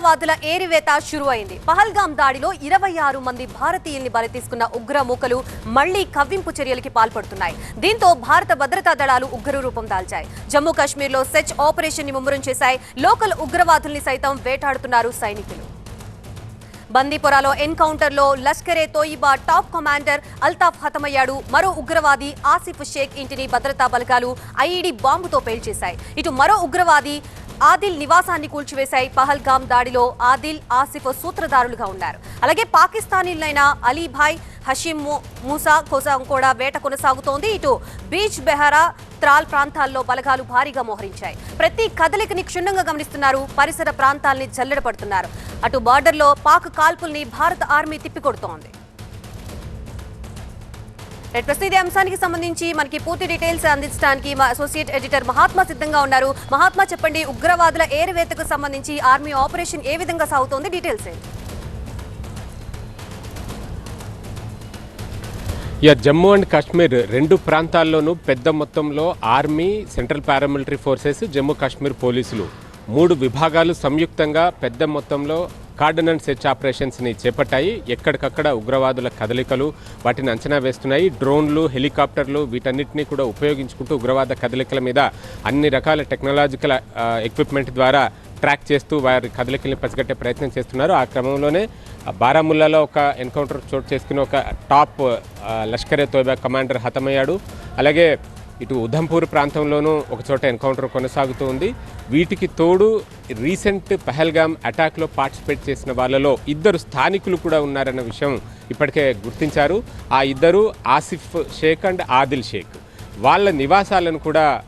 ఉగ్రవాదుల ఏరివేత షురు పహల్గాం దాడిలో ఇరవై ఆరు మంది భారతీయుల్ని బలి తీసుకున్న ఉగ్ర మూకలు మళ్ళీ కవ్వింపు చర్యలకి పాల్పడుతున్నాయి. దీంతో భారత భద్రతా దళాలు ఉగ్ర రూపం దాల్చాయి. జమ్మూ కాశ్మీర్లో సెచ్ ఆపరేషన్ని ముమ్మరం చేశాయి. లోకల్ ఉగ్రవాదుల్ని సైతం వేటాడుతున్నారు సైనికులు. బందీపురాలో ఎన్కౌంటర్లో లష్కరే తోయిబా టాప్ కమాండర్ అల్తాఫ్ హతమయ్యాడు. మరో ఉగ్రవాది ఆసిఫ్ షేక్ ఇంటిని భద్రతా బలగాలు ఐఈడీ బాంబుతో పేల్చేశాయి. ఇటు మరో ఉగ్రవాది ఆదిల్ నివాసాన్ని కూల్చివేశాయి. పహల్గామ్ దాడిలో ఆదిల్ ఆసిఫ్ సూత్రధారులుగా ఉన్నారు. అలాగే పాకిస్తానీలైన అలీభాయ్ హషీమ్ మూసా కోసం కూడా వేట కొనసాగుతోంది. ఇటు బీచ్ బెహరా త్రాల్ ప్రాంతాల్లో బలగాలు భారీగా మోహరించాయి. ప్రతి కదలికని క్షుణ్ణంగా గమనిస్తున్నారు. పరిసర ప్రాంతాల్ని జల్లెడపడుతున్నారు అటు బార్డర్లో పాక్ కాల్పుల్ని భారత ఆర్మీ తిప్పికొడుతోంది. రైట్, ప్రస్తుతం ఇదే అంశానికి సంబంధించి మనకి పూర్తి డీటెయిల్స్ అందించడానికి మా అసోసియేట్ ఎడిటర్ మహాత్మా సిద్ధంగా ఉన్నారు. మహాత్మా చెప్పండి ఉగ్రవాదుల ఏరువేతకు సంబంధించి ఆర్మీ ఆపరేషన్ ఏ విధంగా సాగుతోంది? డీటెయిల్స్ ఏంటి? యా జమ్మూ అండ్ కాశ్మీర్ రెండు ప్రాంతాల్లోనూ పెద్ద మొత్తంలో army central paramilitary forces Jammu Kashmir పోలీసులు మూడు విభాగాలు సంయుక్తంగా పెద్ద మొత్తంలో కార్డనెన్స్ సెర్చ్ ఆపరేషన్స్ని చేపట్టాయి. ఎక్కడికక్కడ ఉగ్రవాదుల కదలికలు వాటిని అంచనా వేస్తున్నాయి. డ్రోన్లు హెలికాప్టర్లు వీటన్నిటిని కూడా ఉపయోగించుకుంటూ ఉగ్రవాద కదలికల మీద అన్ని రకాల టెక్నాలజికల్ ఎక్విప్మెంట్ ద్వారా ట్రాక్ చేస్తూ వారి కదలికల్ని పసిగట్టే ప్రయత్నం చేస్తున్నారు. ఆ క్రమంలోనే బారాముల్లాలో ఒక ఎన్కౌంటర్ చోటు చేసుకుని ఒక టాప్ లష్కరే తోయబా కమాండర్ హతమయ్యాడు. అలాగే ఇటు ఉధంపూర్ ప్రాంతంలోనూ ఒకచోట ఎన్కౌంటర్ కొనసాగుతూ ఉంది. వీటికి తోడు రీసెంట్ పహల్గామ్ అటాక్లో పార్టిసిపేట్ చేసిన వాళ్ళలో ఇద్దరు స్థానికులు కూడా ఉన్నారన్న విషయం ఇప్పటికే గుర్తించారు. ఆ ఇద్దరు ఆసిఫ్ షేక్ అండ్ ఆదిల్ షేక్. వాళ్ళ నివాసాలను కూడా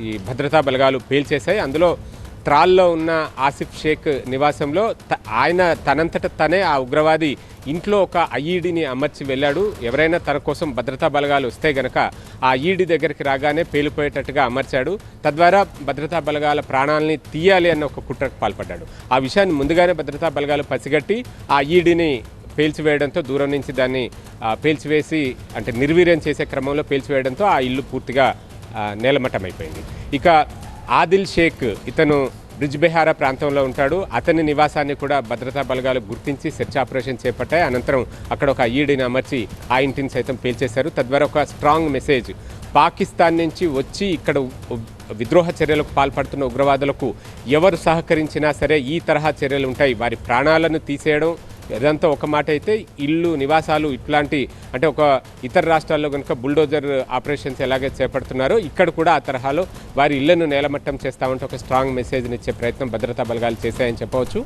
ఈ భద్రతా బలగాలు పేల్చేశాయి. అందులో త్రాల్లో ఉన్న ఆసిఫ్ షేక్ నివాసంలో త- ఆయన తనంతట తనే ఆ ఉగ్రవాది ఇంట్లో ఒక ఐఈడిని అమర్చి వెళ్ళాడు. ఎవరైనా తన కోసం భద్రతా బలగాలు వస్తే గనక ఆ ఈడి దగ్గరికి రాగానే పేలిపోయేటట్టుగా అమర్చాడు. తద్వారా భద్రతా బలగాల ప్రాణాలని తీయాలి అన్న ఒక కుట్రకు పాల్పడ్డాడు. ఆ విషయాన్ని ముందుగానే భద్రతా బలగాలు పసిగట్టి ఆ ఈడిని పేల్చివేయడంతో దూరం నుంచి దాన్ని పేల్చివేసి అంటే నిర్వీర్యం చేసే క్రమంలో పేల్చివేయడంతో ఆ ఇల్లు పూర్తిగా ఆ, నేలమట్టమైపోయింది. ఇక ఆదిల్ షేక్ ఇతను బ్రిడ్జ్ ప్రాంతంలో ఉంటాడు. అతని నివాసాన్ని కూడా భద్రతా బలగాలు గుర్తించి సెర్చ్ ఆపరేషన్ చేపట్టాయి. అనంతరం అక్కడ ఒక ఈడిని అమర్చి ఆ ఇంటిని సైతం పేల్చేశారు. తద్వారా ఒక స్ట్రాంగ్ మెసేజ్ పాకిస్తాన్ నుంచి వచ్చి ఇక్కడ విద్రోహ చర్యలకు పాల్పడుతున్న ఉగ్రవాదులకు ఎవరు సహకరించినా సరే ఈ తరహా చర్యలు ఉంటాయి. వారి ప్రాణాలను తీసేయడం ఇదంతా ఒక మాట అయితే ఇల్లు నివాసాలు ఇట్లాంటి అంటే ఒక ఇతర రాష్ట్రాల్లో కనుక బుల్డోజర్ ఆపరేషన్స్ ఎలాగే చేపడుతున్నారో ఇక్కడ కూడా ఆ తరహాలో వారి ఇళ్ళను నేలమట్టం చేస్తామంటే ఒక స్ట్రాంగ్ మెసేజ్ని ఇచ్చే ప్రయత్నం భద్రతా బలగాలు చేశాయని చెప్పవచ్చు.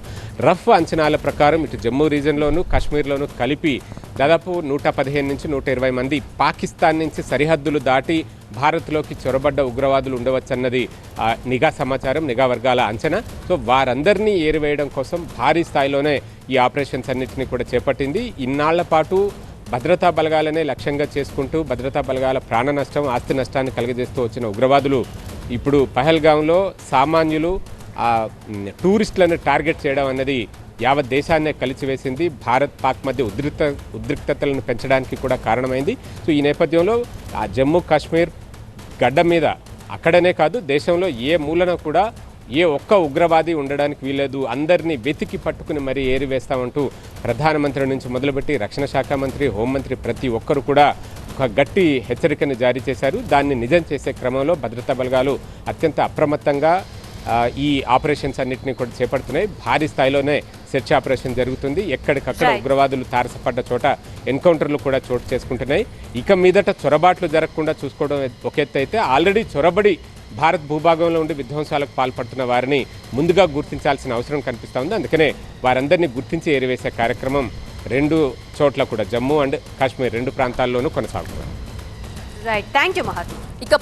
రఫ్ అంచనాల ప్రకారం ఇటు జమ్మూ రీజన్లోను కాశ్మీర్లోను కలిపి దాదాపు నూట పదిహేను నుంచి నూట ఇరవై మంది పాకిస్తాన్ నుంచి సరిహద్దులు దాటి భారత్లోకి చొరబడ్డ ఉగ్రవాదులు ఉండవచ్చన్నది ఆ, నిఘా సమాచారం నిఘా వర్గాల అంచనా. సో వారందరినీ ఏరివేయడం కోసం భారీ స్థాయిలోనే ఈ ఆపరేషన్స్ అన్నింటినీ కూడా చేపట్టింది. ఇన్నాళ్ళ పాటు భద్రతా బలగాలనే లక్ష్యంగా చేసుకుంటూ భద్రతా బలగాల ప్రాణ నష్టం ఆస్తి నష్టాన్ని కలిగజేస్తూ వచ్చిన ఉగ్రవాదులు ఇప్పుడు పహల్గాంలో సామాన్యులు టూరిస్టులను టార్గెట్ చేయడం అన్నది యావత్ దేశాన్నే కలిచివేసింది భారత్ పాక్ మధ్య ఉద్రిక్త ఉద్రిక్తతలను పెంచడానికి కూడా కారణమైంది. సో ఈ నేపథ్యంలో ఆ జమ్మూ కాశ్మీర్ గడ్డ మీద అక్కడనే కాదు దేశంలో ఏ మూలన కూడా ఏ ఒక్క ఉగ్రవాది ఉండడానికి వీలేదు అందరినీ వెతికి పట్టుకుని మరీ ఏరివేస్తామంటూ ప్రధానమంత్రి నుంచి మొదలుపెట్టి రక్షణ శాఖ మంత్రి హోంమంత్రి ప్రతి ఒక్కరు కూడా ఒక గట్టి హెచ్చరికను జారీ చేశారు. దాన్ని నిజం చేసే క్రమంలో భద్రతా బలగాలు అత్యంత అప్రమత్తంగా ఈ ఆపరేషన్స్ అన్నింటినీ కూడా చేపడుతున్నాయి. భారీ స్థాయిలోనే సెర్చ్ ఆపరేషన్ జరుగుతుంది. ఎక్కడికక్కడ. ఉగ్రవాదులు తారసపడ్డ చోట ఎన్కౌంటర్లు కూడా చోటు చేసుకుంటున్నాయి. ఇక మీదట చొరబాట్లు జరగకుండా చూసుకోవడం ఒక ఎత్తు అయితే ఆల్రెడీ చొరబడి భారత్ భూభాగంలో ఉండి విధ్వంసాలకు పాల్పడుతున్న వారిని ముందుగా గుర్తించాల్సిన అవసరం కనిపిస్తూ ఉంది. అందుకనే వారందరినీ గుర్తించి ఏరివేసే కార్యక్రమం రెండు చోట్ల కూడా జమ్మూ అండ్ కాశ్మీర్ రెండు ప్రాంతాల్లోనూ కొనసాగుతుంది. రైట్ థ్యాంక్ యూ మహాత్మా ఇక